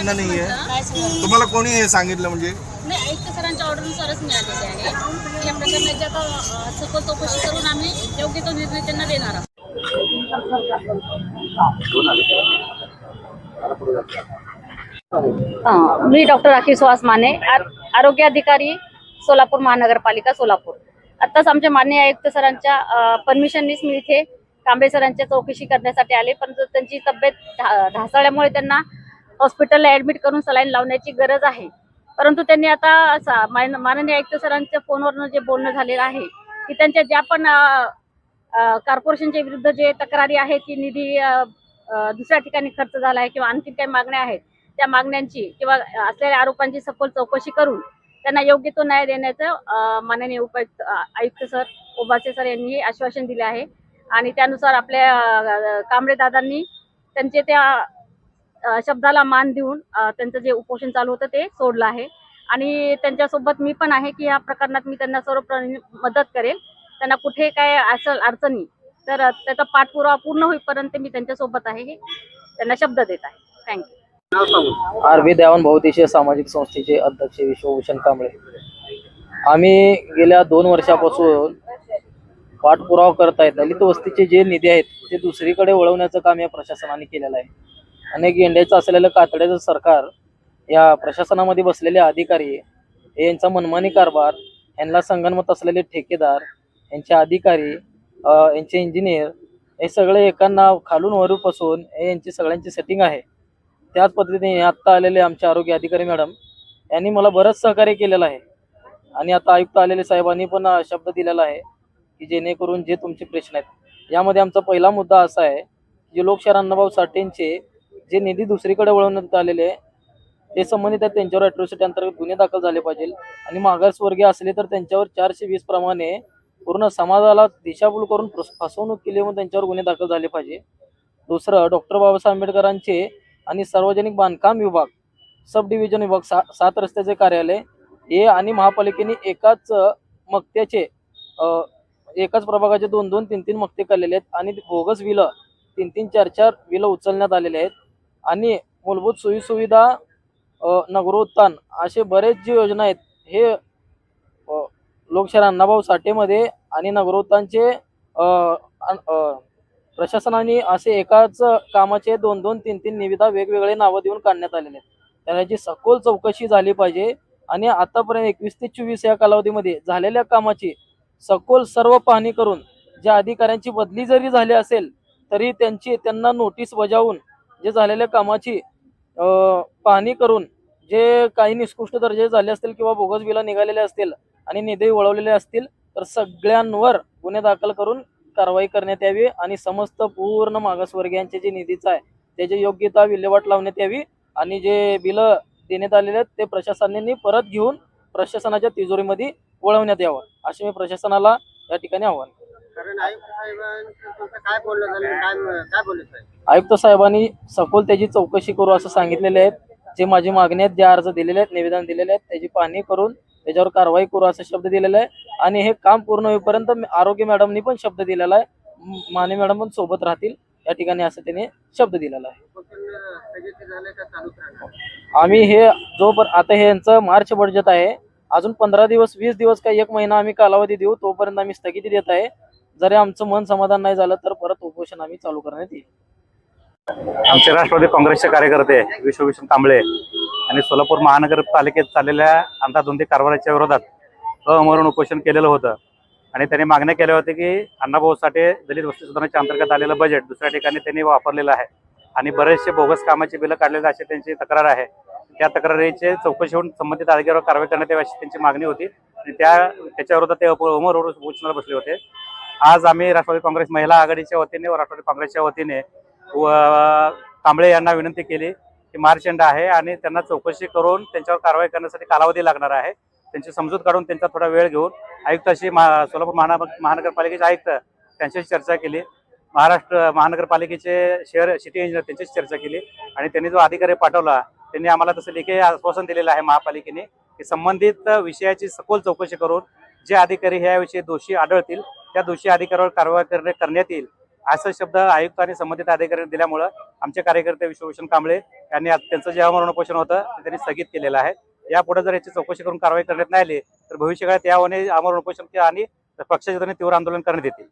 नक्की तुम्हाला कोणी हे सांगितलं म्हणजे? नाही सरांच्या ऑर्डरनुसारच मिळालेले आहे. आता चौकशी करून आम्ही योग्य तो निर्णय त्यांना देणार आहोत. मी डॉक्टर राखी सुहास माने आरोग्य अधिकारी सोलापूर महानगरपालिका सोलापूर. आत्ताच आमच्या माननीय आयुक्त सरांच्या परमिशननीच मी इथे कांबळे सरांच्या चौकशी करण्यासाठी आले परंतु त्यांची तब्येत ढासळल्यामुळे त्यांना हॉस्पिटलला ऍडमिट करून सलाईन लावण्याची गरज आहे. परंतु त्यांनी आता माननीय आयुक्त सरांच्या फोनवरनं जे बोलणं झालेलं आहे की त्यांच्या ज्या पण कॉर्पोरेशनच्या विरुद्ध जे तक्रारी आहेत की निधी दुसऱ्या ठिकाणी खर्च झाला आहे किंवा आणखी काही मागण्या आहेत त्या मागण्यांची किंवा असलेल्या आरोपांची सखोल चौकशी करून त्यांना योग्य तो न्याय देण्याचं माननीय उपायुक्त आयुक्त सर ओबासे सर यांनी आश्वासन दिले आहे. आणि त्यानुसार आपल्या कांबळे दादांनी त्यांचे त्या शब्दाला मान देऊन त्यांचं जे उपोषण चालू होतं ते सोडलं आहे. आणि त्यांच्यासोबत मी पण आहे की या प्रकरणात मी त्यांना सर्व मदत करेल. त्यांना कुठे काय असेल अडचणी तर त्याचा पाठपुरावा पूर्ण होईपर्यंत मी त्यांच्यासोबत आहे हे त्यांना शब्द देत आहे. थँक्यू आरबी देवान बहुदेशीय सामाजिक संस्थेचे अध्यक्ष विश्वभूषण कांबळे. आम्ही गेल्या दोन वर्षापासून पाठपुरावा करत आहेत दलित वस्तीचे जे निधी आहेत ते दुसरीकडे वळवण्याचं काम या प्रशासनाने केलेलं आहे. अनेक गेंड्याचं असलेलं कातड्याचं सरकार या प्रशासनामध्ये बसलेले अधिकारी यांचा मनमानी कारभार यांना संगणमत असलेले ठेकेदार यांचे अधिकारी यांचे इंजिनियर हे सगळे एकांना खालून वरूपासून हे यांची सगळ्यांची सेटिंग आहे. त्याच पद्धतीने आत्ता आलेले आमचे आरोग्य अधिकारी मॅडम यांनी मला बरंच सहकार्य केलेलं आहे. आणि आता आयुक्त आलेले साहेबांनी पण शब्द दिलेला आहे की जेणेकरून जे तुमचे प्रश्न आहेत यामध्ये आमचा पहिला मुद्दा असा आहे की जे लोकशाहीर अण्णाभाऊ साठेंचे जे निधी दुसरीकडे वळवण्यात आलेले ते संबंधित आहेत त्यांच्यावर अॅट्रॉसिटी अंतर्गत गुन्हे दाखल झाले पाहिजे. आणि मागासवर्गीय असले तर त्यांच्यावर चारशे वीस प्रमाणे पूर्ण समाजाला दिशाभूल करून फसवणूक केली म्हणून त्यांच्यावर गुन्हे दाखल झाले पाहिजे. दुसरं डॉक्टर बाबासाहेब आंबेडकरांचे आणि सार्वजनिक बांधकाम विभाग सब डिव्हिजन विभाग सा सात रस्त्याचे कार्यालय हे आणि महापालिकेने एकाच मक्त्याचे एकाच प्रभागाचे दोन दोन तीन तीन मक्ते काढलेले आहेत आणि बोगस विलं तीन तीन चार चार विलं उचलण्यात आलेले आहेत. आणि मूलभूत सोयीसुविधा नगरोत्थान असे बरेच जे योजना आहेत हे लोकशाहीर अण्णाभाऊ साठेमध्ये आणि नगरोत्थानचे प्रशासनाने असे एकाच कामाचे दोन दोन तीन तीन निविदा वेगवेगळे नावं देऊन काढण्यात आलेले आहेत. तर याची सखोल चौकशी झाली पाहिजे आणि आतापर्यंत एकवीस ते चोवीस या कालावधीमध्ये झालेल्या कामाची सखोल सर्व पाहणी करून ज्या अधिकाऱ्यांची बदली जरी झाली असेल तरी त्यांची त्यांना नोटीस बजावून जे झालेल्या कामाची पाहणी करून जे काही निष्कृष्ट दर्जे झाले असतील किंवा बोगस बिला निघालेले असतील आणि निधी वळवलेले असतील तर सगळ्यांवर गुन्हे दाखल करून कारवाई करण्यात यावी आणि समस्त पूर्ण मागासवर्गीयांचे जे निधीचं आहे त्याची योग्यता विल्हेवाट लावण्यात यावी आणि जे बिलं देण्यात आलेले आहेत ते प्रशासनाने परत घेऊन प्रशासनाच्या तिजोरीमध्ये वळवण्यात यावं. असे मी प्रशासनाला या ठिकाणी आव्हान आयुक्त साहेबांनी सखोल त्याची चौकशी करू असं सांगितलेले आहेत. जे माझी मागणी आहेत जे अर्ज दिलेले आहेत निवेदन दिलेले आहेत त्याची पाहणी करून त्याच्यावर कारवाई करू असा शब्द दिलेला आहे. आणि हे काम पूर्ण होईपर्यंत आरोग्य मॅडमनी पण शब्द दिलेला आहे. माने मॅडम पण सोबत राहतील. या ठिकाणी असं त्याने शब्द दिलेला आहे. आम्ही हे जो पण आता हे यांचं मार्च बजेट आहे. अजून पंधरा दिवस वीस दिवस का एक महिना आम्ही कालावधी देऊ तोपर्यंत आम्ही स्थगिती देत आहे. जरी आमचं मन समाधान नाही झालं तर परत उपोषण आम्ही चालू करण्यात येईल. आमचे राष्ट्रवादी काँग्रेसचे कार्यकर्ते विश्वभूषण कांबळे आणि सोलापूर महानगरपालिकेत चाललेल्या अंधाधुंदी कारवाईच्या विरोधात अमरण उपोषण केलेलं होतं. आणि त्यांनी मागण्या केल्या होत्या की अण्णाभाऊ साठे दलित वस्ती सुधारणाच्या अंतर्गत आलेलं बजेट दुसऱ्या ठिकाणी त्यांनी वापरलेलं आहे. आणि बरेचसे बोगस कामाची बिलं काढलेले अशी त्यांची तक्रार आहे. त्या तक्रारीचे चौकशी होऊन संबंधित अधिकाऱ्यावर कारवाई करण्यात यावी अशी त्यांची मागणी होती. आणि त्या त्याच्या विरोधात ते अप- अमर उपोषणाला बसले होते. आज आम्ही राष्ट्रवादी काँग्रेस महिला आघाडीच्या वतीने व राष्ट्रवादी काँग्रेसच्या वतीने व कांबळे यांना विनंती केली की आहे आणि त्यांना चौकशी करून त्यांच्यावर कारवाई करण्यासाठी कालावधी लागणार आहे. त्यांची समजूत काढून त्यांचा थोडा वेळ घेऊन आयुक्ताशी सोलापूर महानगर महानगरपालिकेचे आयुक्त त्यांच्याशी चर्चा केली. महाराष्ट्र महानगरपालिकेचे शहर सिटी इंजिनियर त्यांच्याशी चर्चा केली आणि त्यांनी जो अधिकारी पाठवला त्यांनी आम्हाला तसं लेखी आश्वासन दिलेलं आहे महापालिकेने की संबंधित विषयाची सखोल चौकशी करून जे अधिकारी ह्याविषयी दोषी आढळतील त्या दोषी अधिकाऱ्यावर कारवाई करणे करण्यात येईल. असा शब्द आयुक्त आणि संबंधित अधिकाऱ्यांनी दिल्यामुळं आमचे कार्यकर्ते विश्वभूषण कांबळे यांनी त्यांचं जे अमरण उपोषण होतं ते त्यांनी स्थगित केलेलं आहे. यापुढे जर याची चौकशी करून कारवाई करण्यात नाही आली तर भविष्यकाळात यावर अमरण उपोषण आणि पक्षाच्या तीव्र आंदोलन करण्यात येतील.